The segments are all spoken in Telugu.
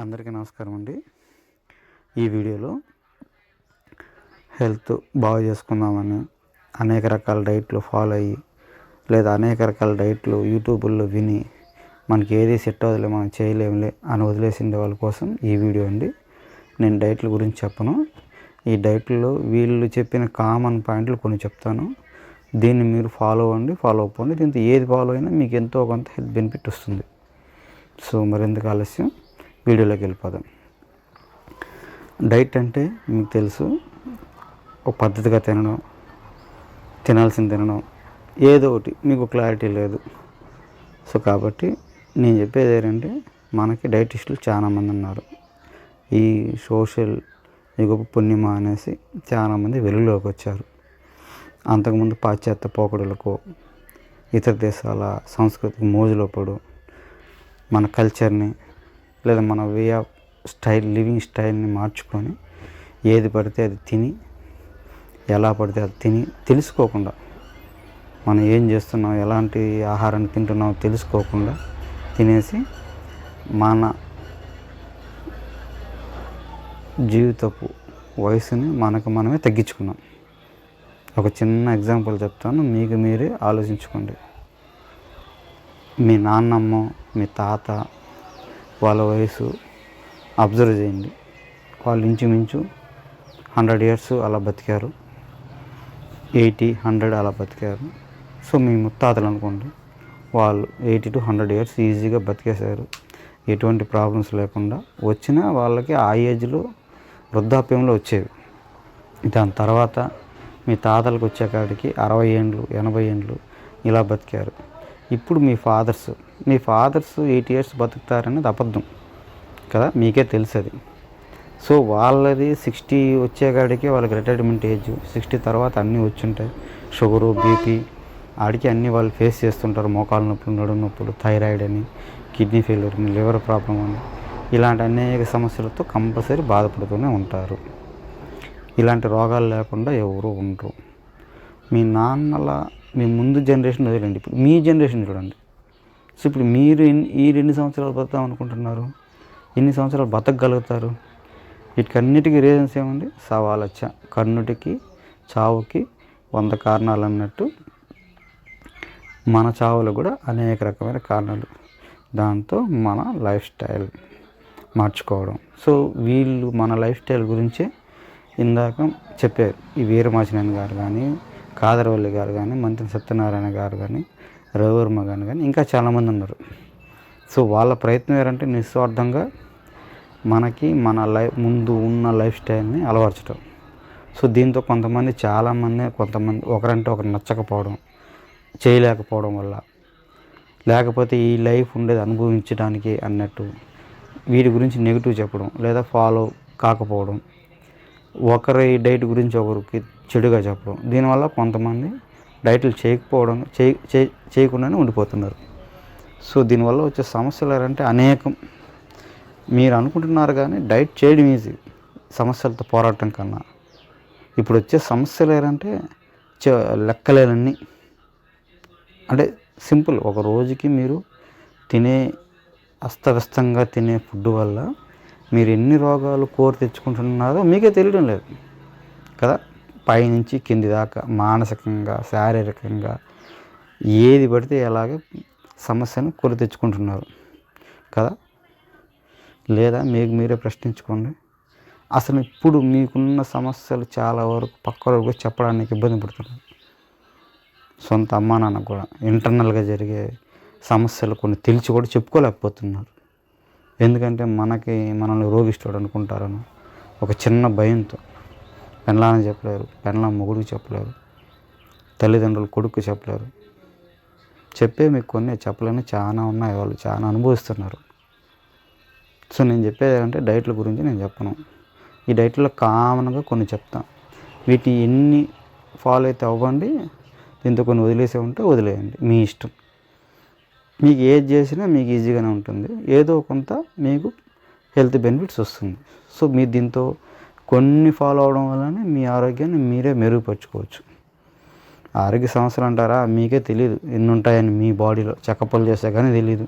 అందరికీ నమస్కారం అండి. ఈ వీడియోలో హెల్త్ బాగు చేసుకుందామని అనేక రకాల డైట్లు ఫాలో అయ్యి లేదా అనేక రకాల డైట్లు యూట్యూబ్లో విని మనకి ఏది సెట్ అవ్వదులే మనం చేయలేములే అని వదిలేసిండే వాళ్ళ కోసం ఈ వీడియో అండి. నేను డైట్ల గురించి చెప్పను. ఈ డైట్లో వీళ్ళు చెప్పిన కామన్ పాయింట్లు కొన్ని చెప్తాను. దీన్ని మీరు ఫాలో అవ్వండి ఫాలో అవ్వండి దీంతో ఏది ఫాలో అయినా మీకు ఎంతో కొంత హెల్త్ బెనిఫిట్ వస్తుంది. సో మరెందుకు ఆలస్యం? వీడియోలోకి వెళ్ళిపోదాం. డైట్ అంటే మీకు తెలుసు ఒక పద్ధతిగా తినడం తినాల్సింది తినడం ఏదో ఒకటి. మీకు క్లారిటీ లేదు. సో కాబట్టి నేను చెప్పేది ఏంటంటే మనకి డైటిస్టులు చాలామంది ఉన్నారు. ఈ సోషల్ యుగ పుణ్యమ అనేసి చాలామంది వెలుగులోకి వచ్చారు. అంతకుముందు పాశ్చాత్య పోకడులకు ఇతర దేశాల సంస్కృతికి మోజులో పడు మన కల్చర్ని లేదా మన వే ఆఫ్ స్టైల్ లివింగ్ స్టైల్ని మార్చుకొని ఏది పడితే అది తిని ఎలా పడితే అది తిని తెలుసుకోకుండా మనం ఏం చేస్తున్నాం ఎలాంటి ఆహారాన్ని తింటున్నామో తెలుసుకోకుండా తినేసి మన జీవితపు వయసుని మనకు మనమే తగ్గించుకున్నాం. ఒక చిన్న ఎగ్జాంపుల్ చెప్తాను మీకు మీరే ఆలోచించుకోండి. మీ నాన్నమ్మ మీ తాత వాళ్ళ వయసు అబ్జర్వ్ చేయండి. వాళ్ళు ఇంచుమించు హండ్రెడ్ ఇయర్స్ అలా బతికారు. ఎయిటీ హండ్రెడ్ అలా బతికారు. సో మీ ముత్తాతలు అనుకోండి వాళ్ళు ఎయిటీ టు హండ్రెడ్ ఇయర్స్ ఈజీగా బతికేశారు. ఎటువంటి ప్రాబ్లమ్స్ లేకుండా వచ్చినా వాళ్ళకి ఆ ఏజ్లో వృద్ధాప్యంలో వచ్చేవి. దాని తర్వాత మీ తాతలకు వచ్చేకాడికి అరవై ఏండ్లు ఎనభై ఏండ్లు ఇలా బతికారు. ఇప్పుడు మీ ఫాదర్స్ మీ ఫాదర్స్ ఎయిట్ ఇయర్స్ బతుకుతారనేది అబద్ధం కదా? మీకే తెలుసు అది సో వాళ్ళది సిక్స్టీ వచ్చేకాడికి వాళ్ళకి రిటైర్మెంట్ ఏజ్ సిక్స్టీ తర్వాత అన్నీ వచ్చుంటాయి. షుగరు బీపీ ఆడికి అన్నీ వాళ్ళు ఫేస్ చేస్తుంటారు. మోకాలు నొప్పులు నడుము నొప్పులు థైరాయిడ్ అని కిడ్నీ ఫెయిల్యూర్ అని లివర్ ప్రాబ్లం అని. ఇలాంటి అనేక సమస్యలతో కంపల్సరీ బాధపడుతూనే ఉంటారు. ఇలాంటి రోగాలు లేకుండా ఎవరు ఉండరు. మీ నాన్నల మీ ముందు జనరేషన్ వదిలేండి. ఇప్పుడు మీ జనరేషన్ చూడండి. సో ఇప్పుడు మీరు ఈ రెండు సంవత్సరాలు బతుకుతాం అనుకుంటున్నారు? ఎన్ని సంవత్సరాలు బతకగలుగుతారు? వీటికన్నిటికీ రీజన్స్ ఏమండి? సవాలచ్చ. కన్నుటికి చావుకి వంద కారణాలు అన్నట్టు మన చావులు కూడా అనేక రకమైన కారణాలు. దాంతో మన లైఫ్ స్టైల్ మార్చుకోవడం. సో వీళ్ళు మన లైఫ్ స్టైల్ గురించే ఇందాక చెప్పారు. ఈ వీరమాచినేని గారు కానీ కాదరవల్లి గారు కానీ మంత్రి సత్యనారాయణ గారు కానీ రవివర్మ గారు కానీ ఇంకా చాలామంది ఉన్నారు. సో వాళ్ళ ప్రయత్నం ఏంటంటే నిస్వార్థంగా మనకి మన లైఫ్ ముందు ఉన్న లైఫ్ స్టైల్ని అలవర్చడం సో దీంతో కొంతమంది చాలామంది కొంతమంది ఒకరంటే ఒకరు నచ్చకపోవడం చేయలేకపోవడం వల్ల. లేకపోతే ఈ లైఫ్ ఉండేది అనుభవించడానికి అన్నట్టు వీటి గురించి నెగిటివ్ చెప్పడం లేదా ఫాలో కాకపోవడం. ఒకరి డైట్ గురించి ఒకరికి చెడుగా చెప్పడం. దీనివల్ల కొంతమంది డైట్లు చేయకపోవడం చేయ చేయకుండానే ఉండిపోతున్నారు. సో దీనివల్ల వచ్చే సమస్యలు ఏంటంటే అనేకం. మీరు అనుకుంటున్నారు కానీ డైట్ చేయడం ఈజీ. సమస్యలతో పోరాటం కన్నా. ఇప్పుడు వచ్చే సమస్యలు ఏంటంటే చ- లెక్కలేనన్నీ. అంటే సింపుల్. ఒక రోజుకి మీరు తినే అస్తవ్యస్తంగా తినే ఫుడ్ వల్ల మీరు ఎన్ని రోగాలు కోరి తెచ్చుకుంటున్నారో మీకే తెలియడం లేదు. కదా? పైనుంచి కింది దాకా మానసికంగా శారీరకంగా ఏది పడితే ఎలాగ సమస్యను కొని తెచ్చుకుంటున్నారు. కదా? లేదా మీకు మీరే ప్రశ్నించుకోండి. అసలు ఇప్పుడు మీకున్న సమస్యలు చాలా వరకు పక్క వరకు చెప్పడానికి ఇబ్బంది పడుతున్నారు. సొంత అమ్మా నాన్న కూడా ఇంటర్నల్గా జరిగే సమస్యలు కొన్ని తెలిసి కూడా చెప్పుకోలేకపోతున్నారు. ఎందుకంటే మనకి మనల్ని రోగిస్తాడు అనుకుంటారని ఒక చిన్న భయంతో. పెళ్ళాన్ని చెప్పలేరు పెళ్ళ మొగుడికి చెప్పలేరు తల్లిదండ్రులు కొడుకు చెప్పలేరు. చెప్పే మీకు కొన్ని చెప్పలేని చాలా ఉన్నాయి వాళ్ళు చాలా అనుభవిస్తున్నారు. సో నేను చెప్పేది ఏంటంటే డైట్ల గురించి నేను చెప్పను. ఈ డైట్లో కామన్గా కొన్ని చెప్తాను వీటి ఎన్ని ఫాలో అయితే అవ్వండి దీంతో కొన్ని వదిలేసే ఉంటే వదిలేయండి మీ ఇష్టం. మీకు ఏది చేసినా మీకు ఈజీగానే ఉంటుంది. ఏదో కొంత మీకు హెల్త్ బెనిఫిట్స్ వస్తుంది. సో మీరు దీంతో కొన్ని ఫాలో అవడం వల్లనే మీ ఆరోగ్యాన్ని మీరే మెరుగుపరుచుకోవచ్చు. ఆరోగ్య సమస్యలు అంటారా? మీకే తెలియదు ఎన్ని ఉంటాయని మీ బాడీలో చెకప్లు చేస్తే కానీ తెలియదు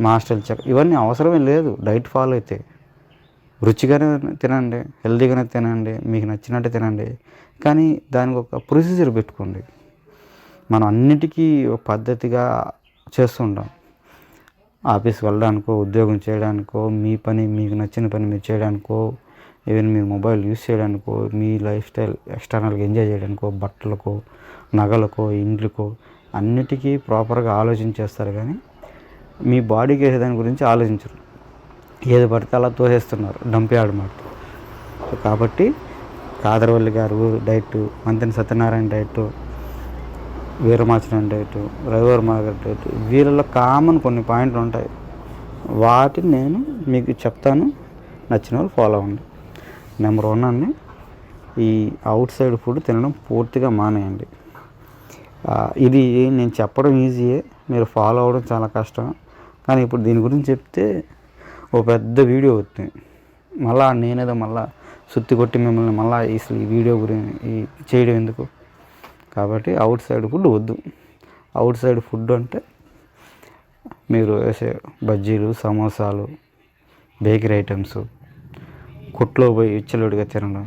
మాస్టర్లు చెక్ ఇవన్నీ అవసరమే లేదు. డైట్ ఫాలో అయితే. రుచిగానే తినండి హెల్తీగానే తినండి మీకు నచ్చినట్టు తినండి. కానీ దానికి ఒక ప్రొసీజర్ పెట్టుకోండి. మనం అన్నిటికీ ఒక పద్ధతిగా చేస్తుంటాం. ఆఫీస్కి వెళ్ళడానికో ఉద్యోగం చేయడానికో మీ పని మీకు నచ్చిన పని మీరు చేయడానికో ఈవెన్ మీరు మొబైల్ యూస్ చేయడానికో మీ లైఫ్ స్టైల్ ఎక్స్టర్నల్గా ఎంజాయ్ చేయడానికో బట్టలకో నగలకో ఇండ్లకో అన్నిటికీ ప్రాపర్గా ఆలోచించేస్తారు కానీ మీ బాడీకి వేసే దాని గురించి ఆలోచించరు. ఏది పడితే అలా తోసేస్తున్నారు డంప్ మాట. సో కాబట్టి Khadar Valli garu diet Mantena Satyanarayana diet Veeramachaneni diet రవివర్ మార్గర్ డైట్ వీళ్ళలో కామన్ కొన్ని పాయింట్లు ఉంటాయి. వాటిని నేను మీకు చెప్తాను నచ్చిన వాళ్ళు ఫాలో అవ్వండి. నెంబర్ వన్ అండి. ఈ అవుట్ సైడ్ ఫుడ్ తినడం పూర్తిగా మానేయండి. ఇది నేను చెప్పడం ఈజీయే మీరు ఫాలో అవ్వడం చాలా కష్టం. కానీ ఇప్పుడు దీని గురించి చెప్తే ఓ పెద్ద వీడియో అవుతుంది మళ్ళా నేనేదో మళ్ళా సుత్తి కొట్టి మిమ్మల్ని మళ్ళీ అసలు ఈ వీడియో గురించి ఈ చేయడం ఎందుకు? కాబట్టి అవుట్ సైడ్ ఫుడ్ వద్దు. అవుట్ సైడ్ ఫుడ్ అంటే మీరు వేసే బజ్జీలు సమోసాలు బేకరీ ఐటమ్స్ కొట్లో పోయి ఇచ్చలుడిగా తినడం.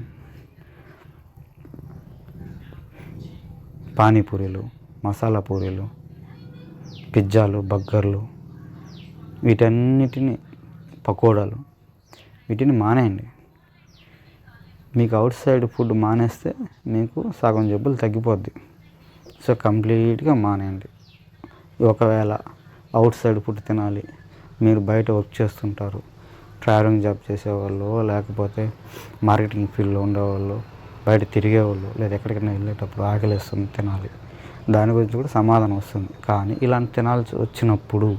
పానీపూరీలు మసాలా పూరీలు పిజ్జాలు బర్గర్లు వీటన్నిటిని పకోడాలు వీటిని మానేయండి. మీకు అవుట్ సైడ్ ఫుడ్ మానేస్తే మీకు సగం జబ్బులు తగ్గిపోద్ది. సో కంప్లీట్గా మానేయండి. ఒకవేళ అవుట్ సైడ్ ఫుడ్ తినాలి మీరు బయట వర్క్ చేస్తుంటారు ట్రావెలింగ్ జాబ్ చేసేవాళ్ళు లేకపోతే మార్కెటింగ్ ఫీల్డ్లో ఉండేవాళ్ళు బయట తిరిగేవాళ్ళు లేదా ఎక్కడికైనా వెళ్ళేటప్పుడు ఆకలిస్తుంది తినాలి. దాని గురించి కూడా సమాధానం వస్తుంది. కానీ ఇలాంటి తినాల్సి వచ్చినప్పుడు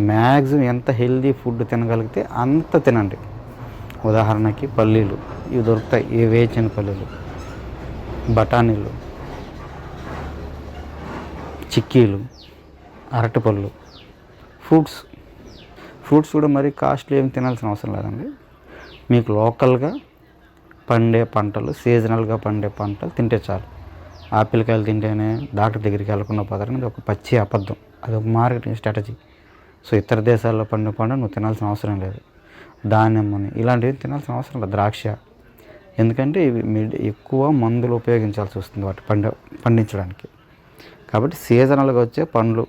మ్యాక్సిమం ఎంత హెల్దీ ఫుడ్ తినగలిగితే అంత తినండి. ఉదాహరణకి పల్లీలు. ఇవి దొరుకుతాయి. ఏ వేచిన పల్లీలు. బఠానీలు. చిక్కీలు. అరటిపళ్ళు. ఫ్రూట్స్ ఫ్రూట్స్ కూడా మరీ కాస్ట్లీ ఏమి తినాల్సిన అవసరం లేదండి. మీకు లోకల్గా పండే పంటలు సీజనల్గా పండే పంటలు తింటే చాలు. ఆపిల్కాయలు తింటేనే డాక్టర్ దగ్గరికి వెళ్ళకుండా పోతారని అది ఒక పచ్చి అబద్ధం. అది ఒక మార్కెటింగ్ స్ట్రాటజీ. సో ఇతర దేశాల్లో పండే పండు నువ్వు తినాల్సిన అవసరం లేదు. దానిమ్మని ఇలాంటివి తినాల్సిన అవసరం లేదు. ద్రాక్ష. ఎందుకంటే ఇవి మిడ్ ఎక్కువ మందులు ఉపయోగించాల్సి వస్తుంది వాటి పండ పండించడానికి. కాబట్టి సీజనల్గా వచ్చే పండ్లు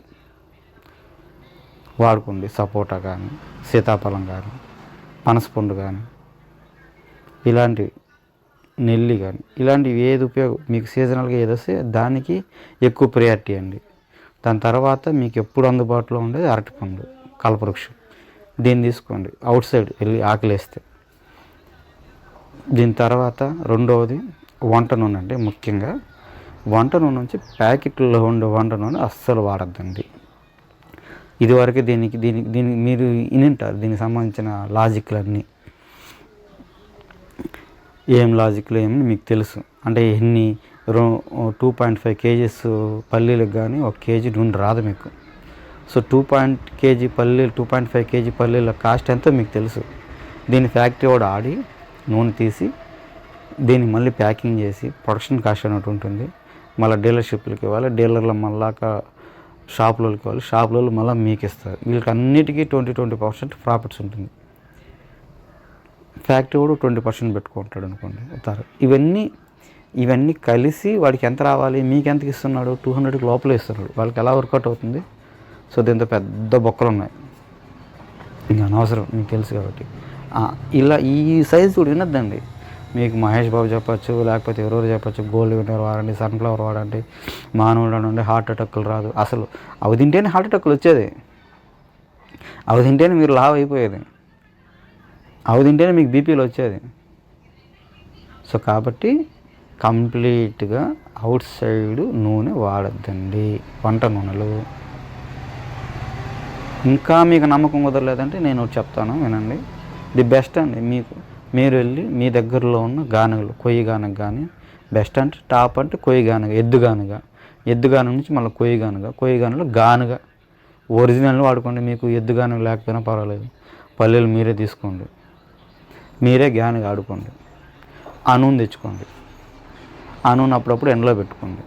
వాడుకోండి. సపోటా కానీ సీతాఫలం కానీ పనసపండు కానీ ఇలాంటివి నెల్లి కానీ ఇలాంటివి ఏది ఉపయోగం మీకు సీజనల్గా ఏది వస్తే దానికి ఎక్కువ ప్రయారిటీ అండి. దాని తర్వాత మీకు ఎప్పుడు అందుబాటులో ఉండేది అరటిపండు కల్పవృక్షం. దీన్ని తీసుకోండి. అవుట్ సైడ్ వెళ్ళి ఆకలేస్తే. దీని తర్వాత రెండవది వంట నూనె అండి ముఖ్యంగా. వంట నూనె నుంచి ప్యాకెట్లో ఉండే వంట నూనె అస్సలు వాడద్దండి. ఇదివరకు దీనికి దీనికి దీనికి మీరు వినింటారు. దీనికి సంబంధించిన లాజిక్లన్నీ. ఏం లాజిక్లు ఏమని మీకు తెలుసు. అంటే ఎన్ని రో టూ పాయింట్ ఫైవ్ కేజీస్ పల్లీలకు కానీ ఒక కేజీ నూనె రాదు మీకు. సో టూ పాయింట్ కేజీ పల్లీలు టూ పాయింట్ ఫైవ్ కేజీ పల్లీల కాస్ట్ ఎంతో మీకు తెలుసు. దీని ఫ్యాక్టరీ కూడా ఆడి నూనె తీసి దీన్ని మళ్ళీ ప్యాకింగ్ చేసి ప్రొడక్షన్ కాస్ట్ అన్నట్టు ఉంటుంది. మళ్ళీ డీలర్షిప్లకి ఇవ్వాలి. డీలర్లు మళ్ళాక షాపులోకి ఇవ్వాలి షాపులలో మళ్ళీ మీకు ఇస్తారు. వీళ్ళకి అన్నిటికీ ట్వంటీ ట్వంటీ పర్సెంట్ ప్రాఫిట్స్ ఉంటుంది. ఫ్యాక్టరీ కూడా ట్వంటీ పర్సెంట్ పెట్టుకుంటాడు అనుకోండి. ఉతారు ఇవన్నీ ఇవన్నీ కలిసి వాడికి ఎంత రావాలి? మీకు ఎంతకి ఇస్తున్నాడు? టూ హండ్రెడ్కి లోపల ఇస్తున్నాడు. వాళ్ళకి ఎలా వర్కౌట్ అవుతుంది? సో దీంతో పెద్ద బొక్కలు ఉన్నాయి. ఇంకా అనవసరం. మీకు తెలుసు కాబట్టి. ఇలా ఈ సైజు కూడా వినొద్దండి. మీకు మహేష్ బాబు చెప్పచ్చు లేకపోతే ఎవరెవరు చెప్పచ్చు గోల్డ్ విన్నర్ వాడండి సన్ఫ్లవర్ వాడండి మానవుడు అనండి హార్ట్ అటాక్లు రాదు. అసలు అవి తింటేనే హార్ట్ అటాక్లు వచ్చేది. అవి తింటేనే మీరు లావ్ అయిపోయేది. అవి తింటేనే మీకు బీపీలు వచ్చేది. సో కాబట్టి కంప్లీట్గా అవుట్ సైడ్ నూనె వాడద్దండి. వంట నూనెలు. ఇంకా మీకు నమ్మకం కుదరలేదంటే నేను ఒకటి చెప్తాను వినండి. ది బెస్ట్ అండి మీకు. మీరు వెళ్ళి మీ దగ్గరలో ఉన్న గానుగలు కొయ్యి గానకు కానీ బెస్ట్ అంటే టాప్ అంటే కొయ్యి గానుగ ఎద్దు గానుగ. ఎద్దు గానుగ నుంచి మళ్ళీ కొయ్యి గానుగ కొయ్యి గానుగలో గానుగ. ఒరిజినల్ వాడుకోండి మీకు ఎద్దు గానుగ లేకపోయినా పర్వాలేదు. పల్లెలు మీరే తీసుకోండి. మీరే గానుగ ఆడుకోండి. ఆ నూనె తెచ్చుకోండి. ఆ నూనె అప్పుడప్పుడు ఎండలో పెట్టుకోండి.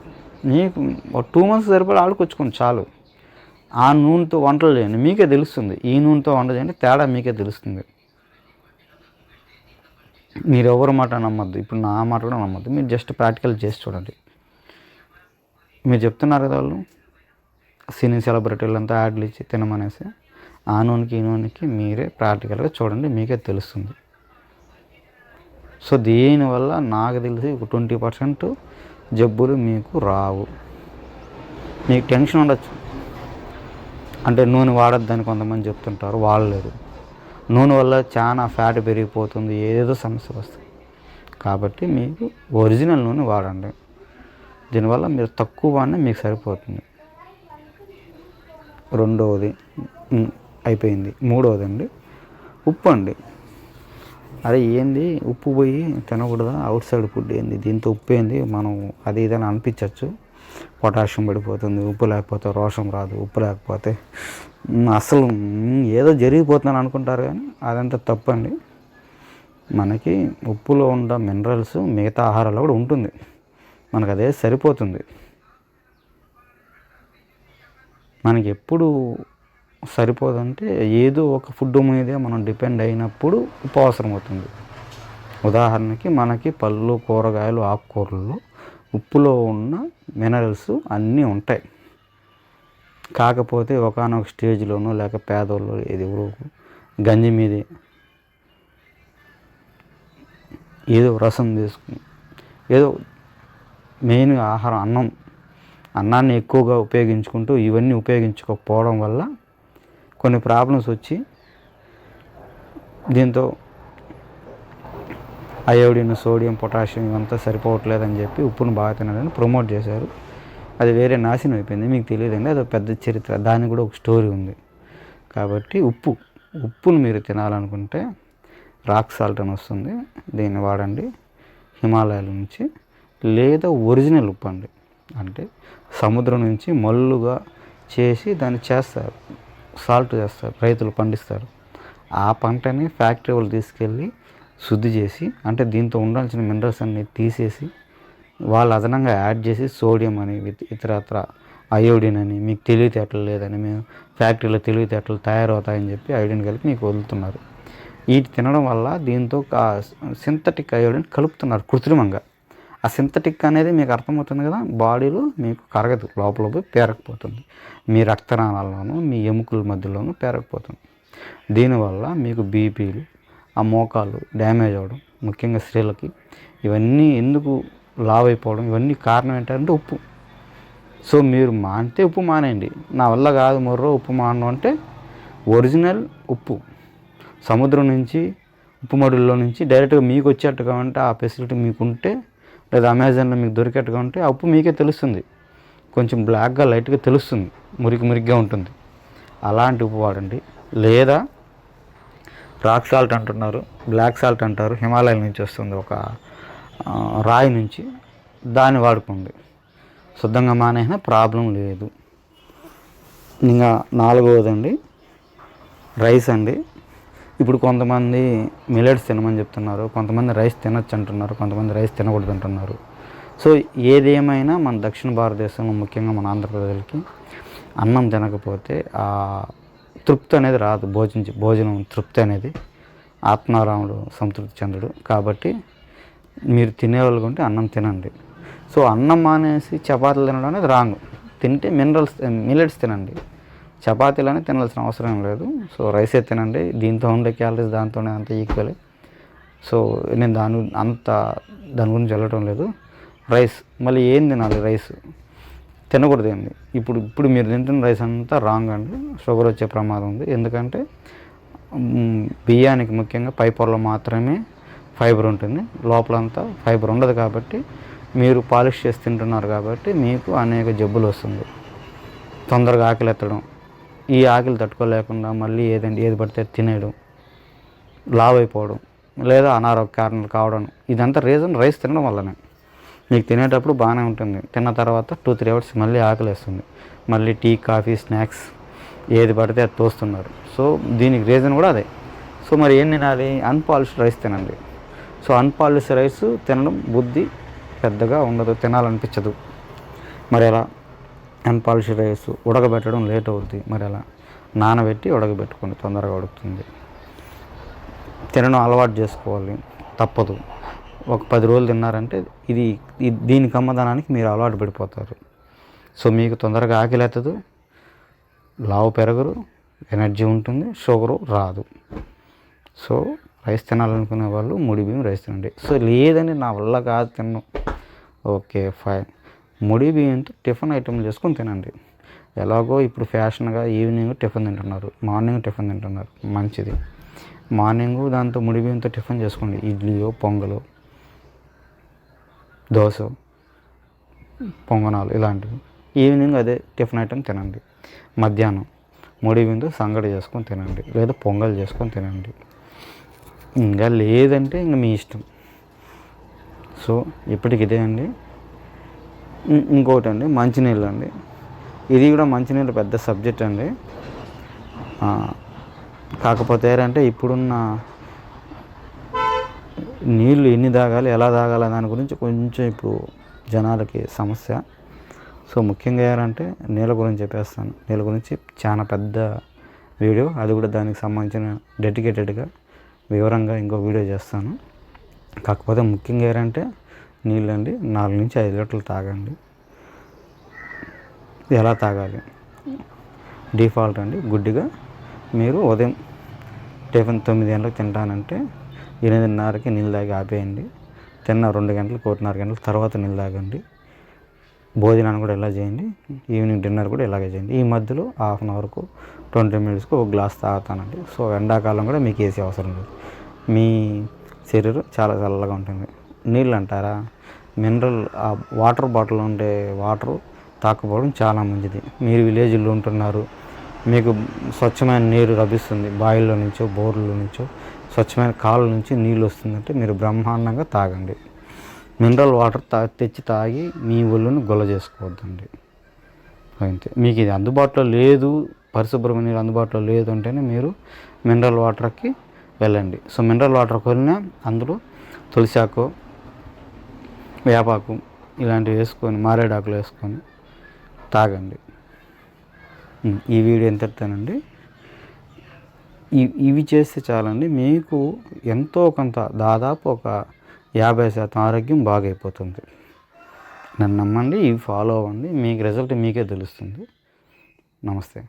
మీకు ఒక టూ మంత్స్ సరిపడా ఆడుకొచ్చుకోండి చాలు. ఆ నూనెతో వంటలు చేయండి. మీకే తెలుస్తుంది. ఈ నూనెతో వంట చేయండి తేడా మీకే తెలుస్తుంది. మీరు ఎవరి మాట నమ్మద్దు. ఇప్పుడు నా మాట కూడా నమ్మద్దు. మీరు జస్ట్ ప్రాక్టికల్ చేసి చూడండి. మీరు చెప్తున్నారు కదా వాళ్ళు సినీ సెలబ్రిటీలు అంతా యాడ్లు ఇచ్చి తినమనేసి ఆ నూనెకి ఈ నూనెకి మీరే ప్రాక్టికల్గా చూడండి మీకే తెలుస్తుంది. సో దీనివల్ల నాకు తెలిసి ఒక ట్వంటీ పర్సెంట్ జబ్బులు మీకు రావు. మీకు టెన్షన్ ఉండొచ్చు. అంటే నూనె వాడొద్దని కొంతమంది చెప్తుంటారు వాడలేదు నూనె వల్ల చాలా ఫ్యాట్ పెరిగిపోతుంది ఏదో సమస్య వస్తాయి కాబట్టి మీకు ఒరిజినల్ నూనె వాడండి. దీనివల్ల మీరు తక్కువ వాడినా మీకు సరిపోతుంది. రెండవది అయిపోయింది. మూడవది అండి ఉప్పు అండి. అరే ఏంది? ఉప్పు పోయి తినకూడదా? అవుట్ సైడ్ ఫుడ్ ఏంది? దీంతో ఉప్పు ఏంది? మనం అది ఇదని అనిపించవచ్చు పొటాషియం పడిపోతుంది ఉప్పు లేకపోతే రోషం రాదు ఉప్పు లేకపోతే అసలు ఏదో జరిగిపోతుందని అనుకుంటారు కానీ అదంతా తప్పండి. మనకి ఉప్పులో ఉన్న మినరల్స్ మిగతా ఆహారాల్లో కూడా ఉంటుంది. మనకు అదే సరిపోతుంది. మనకి ఎప్పుడు సరిపోదంటే ఏదో ఒక ఫుడ్ మీదే మనం డిపెండ్ అయినప్పుడు ఉప్పు అవసరం అవుతుంది ఉదాహరణకి మనకి పళ్ళు కూరగాయలు ఆకుకూరల్లో ఉప్పులో ఉన్న మినరల్స్ అన్నీ ఉంటాయి. కాకపోతే ఒకనొక స్టేజ్లోనో లేక పేదోళ్ళు ఏది గంజి మీదే ఏదో రసం తీసుకుని ఏదో మెయిన్గా ఆహారం అన్నం అన్నాన్ని ఎక్కువగా ఉపయోగించుకుంటూ ఇవన్నీ ఉపయోగించుకోకపోవడం వల్ల కొన్ని ప్రాబ్లమ్స్ వచ్చి దీంతో అయోడిన్ సోడియం పొటాషియం ఇవంతా సరిపోవట్లేదని చెప్పి ఉప్పును బాగా తినాలని ప్రమోట్ చేశారు. అది వేరే నాశనం అయిపోయింది మీకు తెలియదండి. అది ఒక పెద్ద చరిత్ర. దానికి కూడా ఒక స్టోరీ ఉంది. కాబట్టి ఉప్పు ఉప్పును మీరు తినాలనుకుంటే రాక్ సాల్ట్ అని వస్తుంది. దీన్ని వాడండి. హిమాలయాల నుంచి. లేదా ఒరిజినల్ ఉప్పు అండి. అంటే సముద్రం నుంచి మల్లుగా చేసి దాన్ని చేస్తారు. సాల్ట్ చేస్తారు. రైతులు పండిస్తారు. ఆ పంటని ఫ్యాక్టరీ వాళ్ళు తీసుకెళ్ళి శుద్ధి చేసి అంటే దీంతో ఉండాల్సిన మినరల్స్ అన్ని తీసేసి వాళ్ళు అదనంగా యాడ్ చేసి సోడియం అని ఇతరత్ర అయోడిన్ అని మీకు తెలివితేటలు లేదని మేము ఫ్యాక్టరీలో తెలివితేటలు తయారవుతాయని చెప్పి అయోడిన్ కలిపి మీకు వదులుతున్నారు. వీటి తినడం వల్ల దీంతో సింథటిక్ అయోడిన్ కలుపుతున్నారు కృత్రిమంగా. ఆ సింథటిక్ అనేది మీకు అర్థమవుతుంది కదా బాడీలో మీకు కరగదు లోపల పోయి పేరకపోతుంది. మీ రక్తనాళాల్లోనూ మీ ఎముకల మధ్యలోనూ పేరకపోతుంది. దీనివల్ల మీకు బీపీలు ఆ మోకాలు డ్యామేజ్ అవ్వడం ముఖ్యంగా స్త్రీలకి. ఇవన్నీ ఎందుకు లావ్ అయిపోవడం ఇవన్నీ కారణం ఏంటంటే ఉప్పు. సో మీరు మానితే ఉప్పు మానేయండి. నా వల్ల కాదు మొర్రో ఉప్పు మానడం అంటే ఒరిజినల్ ఉప్పు. సముద్రం నుంచి ఉప్పు మడుల్లో నుంచి డైరెక్ట్గా మీకు వచ్చేట్టుగా ఉంటే ఆ ఫెసిలిటీ మీకు ఉంటే లేదా అమెజాన్లో మీకు దొరికేట్టుగా ఉంటే ఆ ఉప్పు మీకే తెలుస్తుంది. కొంచెం బ్లాక్గా లైట్గా తెలుస్తుంది. మురికి మురికిగా ఉంటుంది. అలాంటి ఉప్పు వాడండి. లేదా రాక్ సాల్ట్ అంటున్నారు బ్లాక్ సాల్ట్ అంటారు. హిమాలయాల నుంచి వస్తుంది ఒక రాయి నుంచి దాన్ని వాడుకోండి. శుద్ధంగా మానేసిన ప్రాబ్లం లేదు. ఇంకా నాలుగవదండి రైస్ అండి. ఇప్పుడు కొంతమంది మిలెట్స్ తినమని చెప్తున్నారు కొంతమంది రైస్ తినొచ్చు అంటున్నారు కొంతమంది రైస్ తినకూడదు అంటున్నారు సో ఏదేమైనా మన దక్షిణ భారతదేశంలో ముఖ్యంగా మన ఆంధ్రప్రదేశ్కి అన్నం తినకపోతే ఆ తృప్తి అనేది రాదు. భోజనం భోజనం తృప్తి అనేది ఆత్మారాముడు సంతృప్తి చెందడు. కాబట్టి మీరు తినేవాళ్ళు ఉంటే అన్నం తినండి. సో అన్నం మానేసి చపాతీలు తినడం అనేది రాంగ్. తింటే మినరల్స్ మిల్లెట్స్ తినండి. చపాతీలు అనేది తినాల్సిన అవసరం లేదు. సో రైసే తినండి. దీంతో ఉండే క్యాలరీస్ దాంతోనే అంత ఈక్వల్ సో నేను దాని అంత దాని గురించి వెళ్ళటం లేదు. రైస్ మళ్ళీ ఏం తినాలి రైస్? తినకూడదు ఏంది ఇప్పుడు ఇప్పుడు మీరు తింటున్న రైస్ అంతా రాంగ్ అండి. షుగర్ వచ్చే ప్రమాదం ఉంది. ఎందుకంటే బియ్యానికి ముఖ్యంగా పై పొరలో మాత్రమే ఫైబర్ ఉంటుంది. లోపలంతా ఫైబర్ ఉండదు కాబట్టి మీరు పాలిష్ చేసి తింటున్నారు కాబట్టి మీకు అనేక జబ్బులు వస్తుంది. తొందరగా ఆకలి ఎత్తడం ఈ ఆకలి తట్టుకోలేకుండా మళ్ళీ ఏదండి ఏది పడితే తినేయడం లావ్ అయిపోవడం లేదా అనారోగ్య కారణాలు కావడం. ఇదంతా రీజన్ రైస్ తినడం వల్లనే. మీకు తినేటప్పుడు బాగానే ఉంటుంది. తిన్న తర్వాత టూ త్రీ అవర్స్ మళ్ళీ ఆకలి వేస్తుంది మళ్ళీ టీ కాఫీ స్నాక్స్ ఏది పడితే అది తోస్తున్నారు. సో దీనికి రీజన్ కూడా అదే. సో మరి ఏం తినాలి? అన్పాలిష్డ్ రైస్ తినండి. సో అన్పాలిష్డ్ రైస్ తినడం బుద్ధి పెద్దగా ఉండదు తినాలనిపించదు. మరి ఎలా? అన్పాలిష్డ్ రైస్ ఉడకబెట్టడం లేట్ అవుద్ది. మరి ఎలా? నానబెట్టి ఉడకబెట్టుకోండి తొందరగా ఉడుకుతుంది. తినడం అలవాటు చేసుకోవాలి. తప్పదు. ఒక పది రోజులు తిన్నారంటే ఇది దీని కమ్మదనానికి మీరు అలవాటు పడిపోతారు. సో మీకు తొందరగా ఆకలి ఎత్తదు లావు పెరగరు ఎనర్జీ ఉంటుంది షుగరు రాదు. సో రైస్ తినాలనుకునే వాళ్ళు ముడి బియ్యం రైస్ తినండి. సో లేదని నా వల్ల కాదు తిన్ను. Okay fine. ముడి బియ్యంతో టిఫిన్ ఐటెంలు చేసుకొని తినండి. ఎలాగో ఇప్పుడు ఫ్యాషన్గా ఈవినింగ్ టిఫిన్ తింటున్నారు మార్నింగ్ టిఫిన్ తింటున్నారు మంచిది. మార్నింగ్ దాంతో ముడి బియ్యంతో టిఫిన్ చేసుకోండి. ఇడ్లీయో పొంగలో. దోశ పొంగనాలు ఇలాంటివి. ఈవినింగ్ అదే టిఫిన్ ఐటెం తినండి. మధ్యాహ్నం ముడి విందు సంగడి చేసుకొని తినండి. లేదా పొంగల్ చేసుకొని తినండి. ఇంకా లేదంటే ఇంకా మీ ఇష్టం. సో ఇప్పటికి ఇదే అండి. ఇంకొకటి ఇంకోటి అండి మంచినీళ్ళు అండి. ఇది కూడా మంచినీళ్ళు పెద్ద సబ్జెక్ట్ అండి. కాకపోతే ఏంటంటే ఇప్పుడున్న నీళ్ళు ఎన్ని తాగాలి ఎలా తాగాలి దాని గురించి కొంచెం ఇప్పుడు జనాలకి సమస్య. సో ముఖ్యంగా ఏంటంటే నీళ్ళ గురించి చెప్పేస్తాను. నీళ్ళ గురించి చాలా పెద్ద వీడియో. అది కూడా దానికి సంబంధించిన డెడికేటెడ్గా వివరంగా ఇంకో వీడియో చేస్తాను. కాకపోతే ముఖ్యంగా ఏంటంటే నీళ్ళండి నాలుగు నుంచి ఐదు లీటర్లు తాగండి. ఎలా తాగాలి? డిఫాల్ట్ అండి. గుడ్డిగా మీరు ఉదయం టిఫిన్ తొమ్మిది గంటలకు తింటానంటే ఎనిమిదిన్నరకి నీళ్ళు తాగి ఆపేయండి. తిన్న రెండు గంటలు ఒకటిన్నర గంటల తర్వాత నీళ్ళు తాగండి. భోజనాన్ని కూడా ఇలా చేయండి? ఈవినింగ్ డిన్నర్ కూడా ఇలాగే చేయండి. ఈ మధ్యలో హాఫ్ అన్ అవర్కు ట్వంటీ మినిట్స్కి ఒక గ్లాస్ తాగుతానండి. సో ఎండాకాలం కూడా మీకు ఏసీ అవసరం లేదు. మీ శరీరం చాలా చల్లగా ఉంటుంది. నీళ్ళు అంటారా? మినరల్ ఆ వాటర్ బాటిల్ ఉండే వాటర్ తాకపోవడం చాలా మంచిది. మీరు విలేజ్లో ఉంటున్నారు. మీకు స్వచ్ఛమైన నీరు లభిస్తుంది. బాయిల్లో నుంచో బోర్ల నుంచో. స్వచ్ఛమైన కాళ్ళ నుంచి నీళ్ళు వస్తుందంటే మీరు బ్రహ్మాండంగా తాగండి. మినరల్ వాటర్ తా తెచ్చి తాగి మీ ఒళ్ళును గొల్ల చేసుకోవద్దండి. అంతే. మీకు ఇది అందుబాటులో లేదు పరిశుభ్రమైన నీరు అందుబాటులో లేదు అంటేనే మీరు మినరల్ వాటర్కి వెళ్ళండి. సో మినరల్ వాటర్ కొనినా అందులో తులసాకు వేపాకు ఇలాంటివి వేసుకొని మారేడాకులు వేసుకొని తాగండి. ఈ వీడియో ఎంతేనండి ఇవి చేస్తే చాలండి. మీకు ఎంతో కొంత దాదాపు ఒక యాభై శాతం ఆరోగ్యం బాగైపోతుంది. నన్ను నమ్మండి ఇవి ఫాలో అవ్వండి. మీకు రిజల్ట్ మీకే తెలుస్తుంది. నమస్తే.